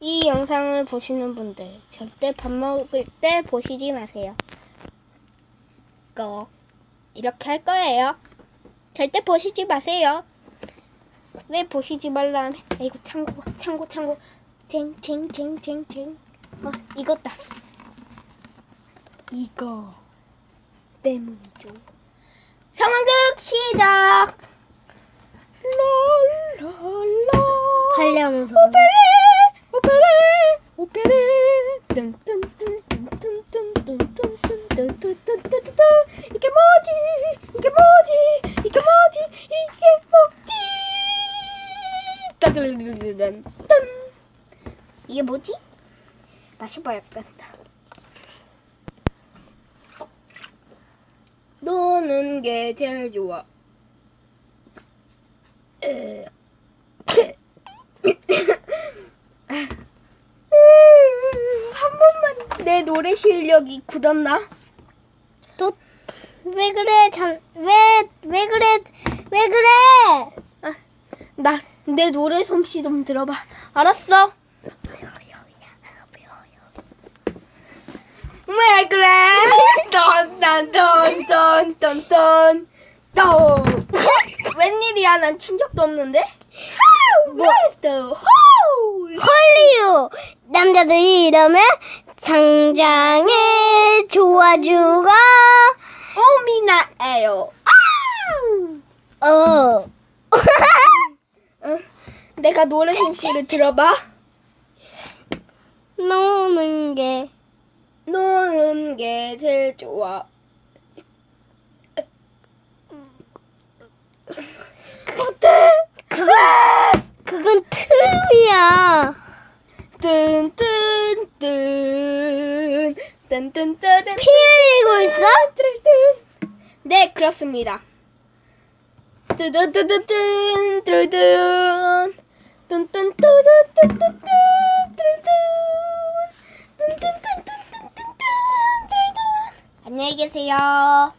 이 영상을 보시는 분들 절대 밥 먹을 때 보시지 마세요. 이거 이렇게 할 거예요. 절대 보시지 마세요. 왜 보시지 말라 하면 아이고 참고 참고 참고 쟁쟁쟁쟁쟁 어 이거다. 이거 때문이죠. 상황극 시작. 랄랄라. 하려면서 오페레 딴 이게 뭐지 마셔봐야 겠다 노는 게 제일 좋아 에. 한 번만 내 노래 실력이 굳었나? 또왜 그래 잠 왜 왜 그래 왜 그래 나 내 노래 솜씨 좀 들어봐. 알았어? 왜 그래? 던던던던던던 또 웬일이야? 난친 적도 없는데. 뭐? 헐리우 남자들이 이러면 장장에 좋아주가 오미나예요. 어 응. 내가 노래 솜씨를 들어봐. 노는 게 노는 게 제일 좋아. 어때? 그건 그건 트름이야 뜬뜬뜬 뜬뜬뜬뜬 피 흘리고 있어? 네 그렇습니다. 뜨뜨뜨뜨뜬 뜨뜬 안녕히 계세요.